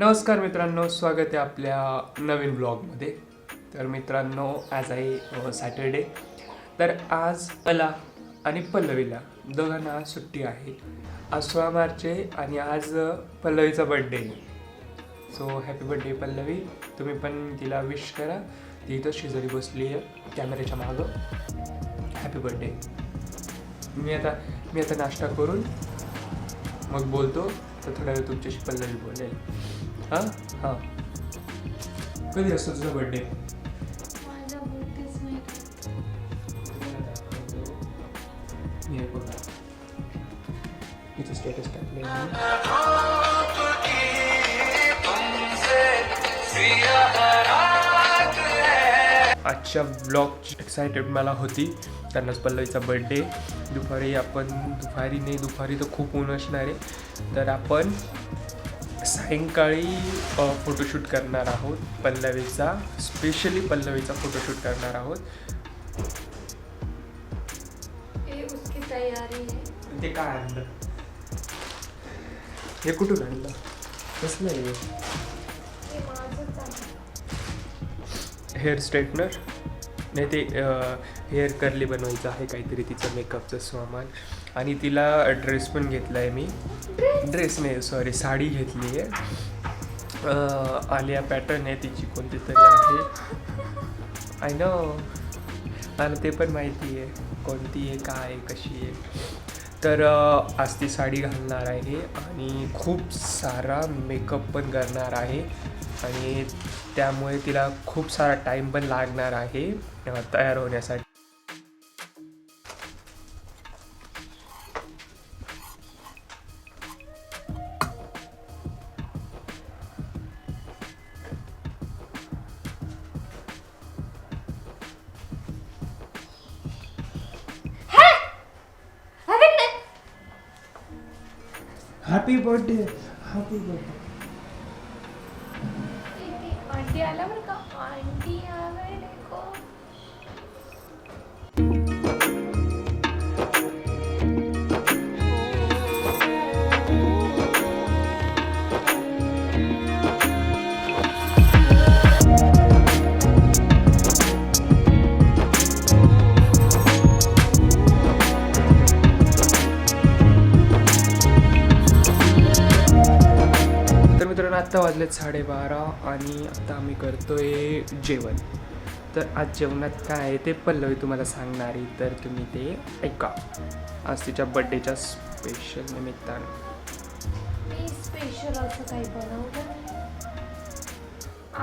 नमस्कार मित्रांनो स्वागत आहे आपल्या नवीन ब्लॉगमध्ये तर मित्रांनो आज आहे सॅटर्डे तर आज मला आणि पल्लवीला दोघांना आज सुट्टी आहे. आज सोळा मार्च आहे आणि आज पल्लवीचा बड्डे आहे सो हॅपी बड्डे पल्लवी. तुम्ही पण तिला विश करा. ती इथं शेजारी बसली आहे कॅमेऱ्याच्या मागं. हॅपी बड्डे मी आता मी आता नाश्ता करून मग बोलतो. तर थोड्या वेळ तुमच्याशी पल्लवी बोलेल. हां? हां. कधी असतो तुझा बड्डे माझा बर्थडेच नाही हे बघा. इथं स्टेटस टाकले. आजच्या ब्लॉगची एक्सायटेड मला होती. त्यांनाच पल्लवीचा बर्थडे दुपारी आपण दुपारी नाही दुपारी तर खूप ऊन असणार आहे. तर आपण सायंकाळी फोटोशूट करणार आहोत पल्लवीचा स्पेशली पल्लवीचा फोटोशूट करणार आहोत. ये उसकी तैयारी है। ते काय आणलं? हे कुठून आणलं? कसलं हे? आहे. Hair straightener? नाही ते हेअर कर्ली बनवायचं आहे काहीतरी तिचं मेकअपचं सामान. आणि तिला ड्रेस पण घेतला आहे मी. ड्रेस नाही सॉरी साडी घेतली आहे आलिया पॅटर्न आहे तिची कोणती तरी आहे. आय नो मला ते पण माहिती आहे कोणती आहे काय आहे, कशी आहे. तर आज ती साडी घालणार आहे आणि खूप सारा मेकअप पण करणार आहे. आणि त्यामुळे तिला खूप सारा टाईम पण लागणार आहे तयार होण्यासाठी. Happy birthday happy birthday aunty आला बरं का आत्ता वाजलेत साडेबारा आणि आता आम्ही करतोय जेवण. तर आज जेवणात काय आहे ते पल्लवी तुम्हाला सांगणार आहे तर तुम्ही ते ऐका. आज तिच्या बड्डेच्या स्पेशल निमित्तानं. मी स्पेशल असं काही बनवलं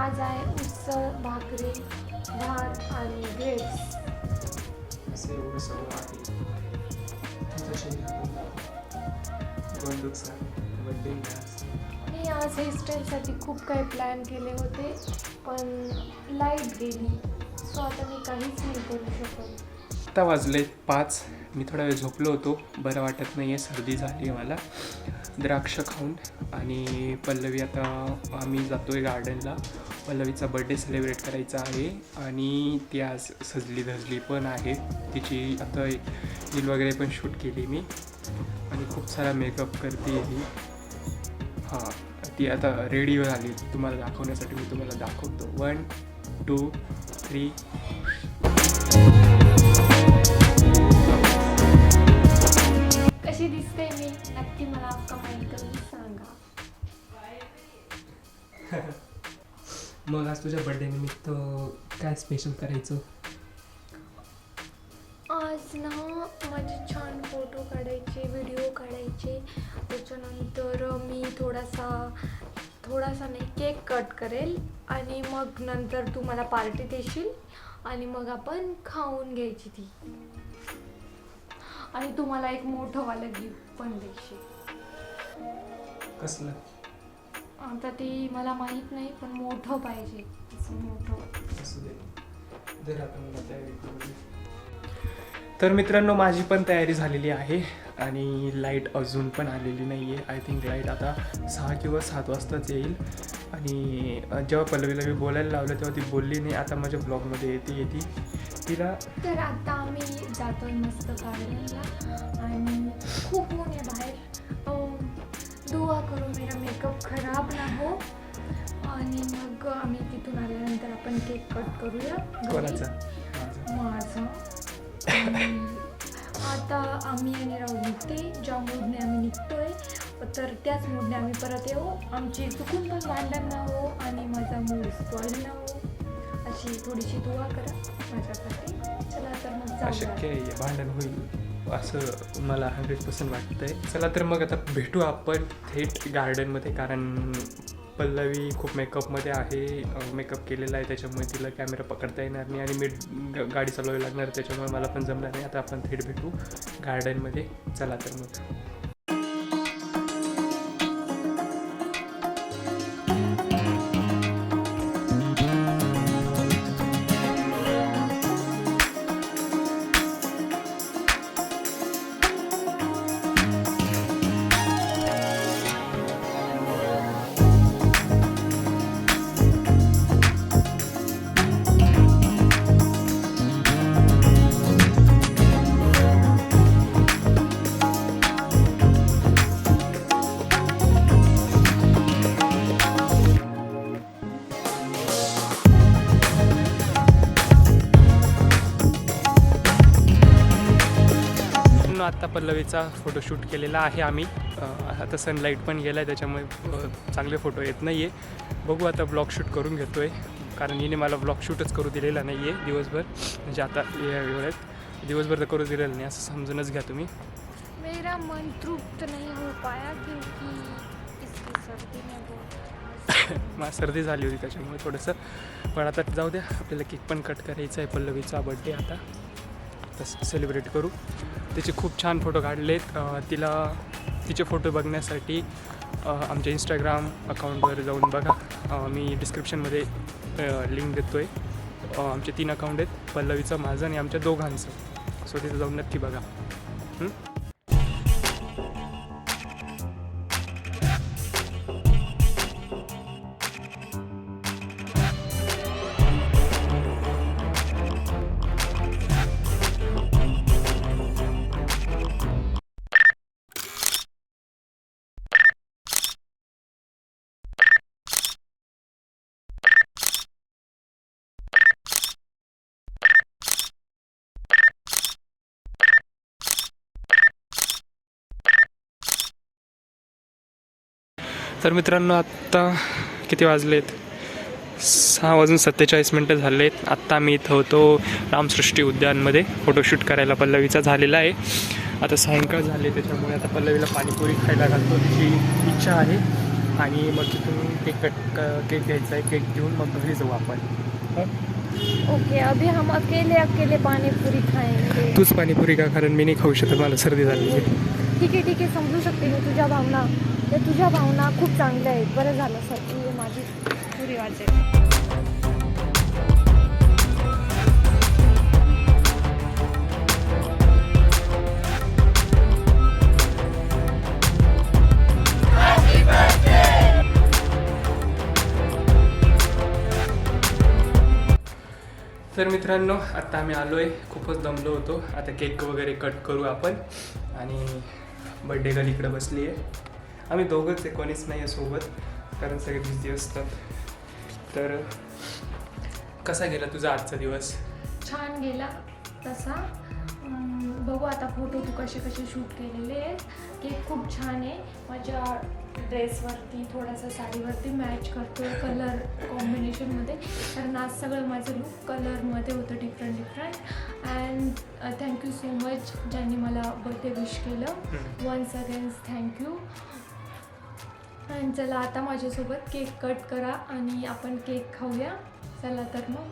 आज आहे उसळ भाकरी भात आणि ग्रेप्स असं एवढं सगळं आहे. बड्डे मी आज हेअरस्टाईलसाठी खूप काही प्लॅन केले होते पण लाइट गेली. सो आता मी काहीच नाही करू शकत. आत्ता वाजले पाच. मी थोडा वेळ झोपलो होतो. बरं वाटत नाही आहे सर्दी झाली आहे मला. द्राक्ष खाऊन. आणि पल्लवी आता आम्ही जातो आहे गार्डनला पल्लवीचा बड्डे सेलिब्रेट करायचा आहे. आणि ती आज सजली धजली पण आहे. तिची आता रील वगैरे पण शूट केली मी. आणि खूप सारा मेकअप करते ही हां. ती आता रेडी झाली. तुम्हाला दाखवण्यासाठी मी तुम्हाला दाखवतो. वन टू थ्री कशी दिसते मी? नक्की मला कमेंट करून सांगा. मग आज तुझ्या बर्थडे निमित्त काय स्पेशल करायचं? आज ना माझे छान फोटो काढायचे व्हिडिओ काढायचे. त्याच्यानंतर मी थोडासा थोडासा नाही केक कट करेल. आणि मग नंतर तू मला पार्टी देशील. आणि मग आपण खाऊन घ्यायची ती. आणि तू मला एक मोठंवालं गिफ्ट पण देशील. कसलं? आता ते मला माहीत नाही पण मोठं पाहिजे. असं मोठं. तर मित्रांनो माझी पण तयारी झालेली आहे आणि लाइट अजून पण आलेली नाही आहे आय थिंक लाइट आता सहा किंवा सात वाजताच येईल. आणि जेव्हा पल्लवीला मी बोलायला लावलं तेव्हा ती बोलली नाही. आता माझ्या ब्लॉगमध्ये येते येते. तिला तर आता आम्ही जातोय मस्त गार्डनला आणि खूप ऊन आहे बाहेर. करो मेरा मेकअप खराब ना हो. केक कट करूया. कोणाचा? माझा. आता आम्ही आणि राहुल निघते ज्या मूडने आम्ही निघतोय तर त्याच मूडने आम्ही परत येऊ. आमची चुकून पण भांडण ना हो आणि माझा मूड स्पॉइल ना हो अशी थोडीशी दुवा करा माझ्यासाठी. चला तर मग अशक्य आहे भांडण होईल असं मला हंड्रेड पर्सेंट वाटतंय. चला तर मग आता भेटू आपण थेट गार्डनमध्ये कारण पल्लवी खूप मेकअपमध्ये आहे मेकअप केलेला आहे त्याच्यामुळे तिला कॅमेरा पकडता येणार नाही आणि मी ग- गाडी चालवावी लागणार त्याच्यामुळे मला पण जमणार नाही. आता आपण थेट भेटू गार्डनमध्ये चला तर मग. आत्ता पल्लवीचा फोटोशूट केलेला आहे आम्ही. आता सनलाईट पण गेला आहे त्याच्यामुळे चांगले फोटो येत नाही आहे बघू आता ब्लॉग शूट करून घेतो आहे कारण हिने मला ब्लॉग शूटच करू दिलेला नाही आहे दिवसभर. म्हणजे आता या वेळेत दिवसभर तर करू दिलेलं नाही असं समजूनच घ्या तुम्ही. मेरा मन तृप्त नहीं हो पाया क्योंकि इसकी सर्दी में बहुत मला सर्दी झाली होती त्याच्यामुळे थोडंसं. पण आता जाऊ द्या आपल्याला केक पण कट करायचा आहे पल्लवीचा बड्डे आता. तसं सेलिब्रेट करू. तिचे खूप छान फोटो काढलेत. तिला तिचे फोटो बघण्यासाठी आमच्या इंस्टाग्राम अकाउंटवर जाऊन बघा. मी डिस्क्रिप्शनमध्ये लिंक देतो आहे आमचे तीन अकाउंट आहेत. पल्लवीचं माझं आणि आमच्या दोघांचं. सो तिथं जाऊन नक्की बघा. तर मित्रांनो आत्ता किती वाजलेत? सहा वाजून सत्तेचाळीस मिनटं झाले आहेत आत्ता मी इथं होतो रामसृष्टी उद्यानमध्ये. फोटोशूट करायला पल्लवीचा झालेला आहे. आता सायंकाळ झाले त्याच्यामुळे आता पल्लवीला पाणीपुरी खायला घालतो. तिची इच्छा आहे. आणि मग तिथून केक कट केक घ्यायचा आहे. केक घेऊन मग घरी जाऊ आपण? ओके अभी हम अकेले अकेले पानी पूरी खाएंगे तूच पाणीपुरी का? कारण मी नाही खाऊ शकत. मला सर्दी झाली ठीक आहे ठीक आहे. समजू शकते मी तुझ्या भावना. तर तुझ्या भावना खूप चांगल्या आहेत. बरं झालं सर तू माझी पुरी वाचेल तर मित्रांनो आत्ता आम्ही आलो आहे खूपच दमलो होतो. आता केक वगैरे कट करू आपण. आणि बड्डे गर्ल इकडं बसली आहे आम्ही दोघंच आहे कोणीच नाही आहे सोबत कारण सगळे बिझी असतात. तर कसा गेला तुझा आजचा दिवस? छान गेला तसा. अं, बघू आता फोटो तू कसे कसे शूट केलेले आहेत. केक खूप छान आहे. माझ्या ड्रेसवरती थोडासा साडीवरती मॅच करतो कलर कॉम्बिनेशनमध्ये कारण आज सगळं माझं लुक कलरमध्ये होतं different different and thank you so much ज्यांनी मला बर्थडे विश केलं. वन्स अगेन्स थँक्यू आणि चला आता माझ्यासोबत केक कट करा आणि आपण केक खाऊया. चला तर मग.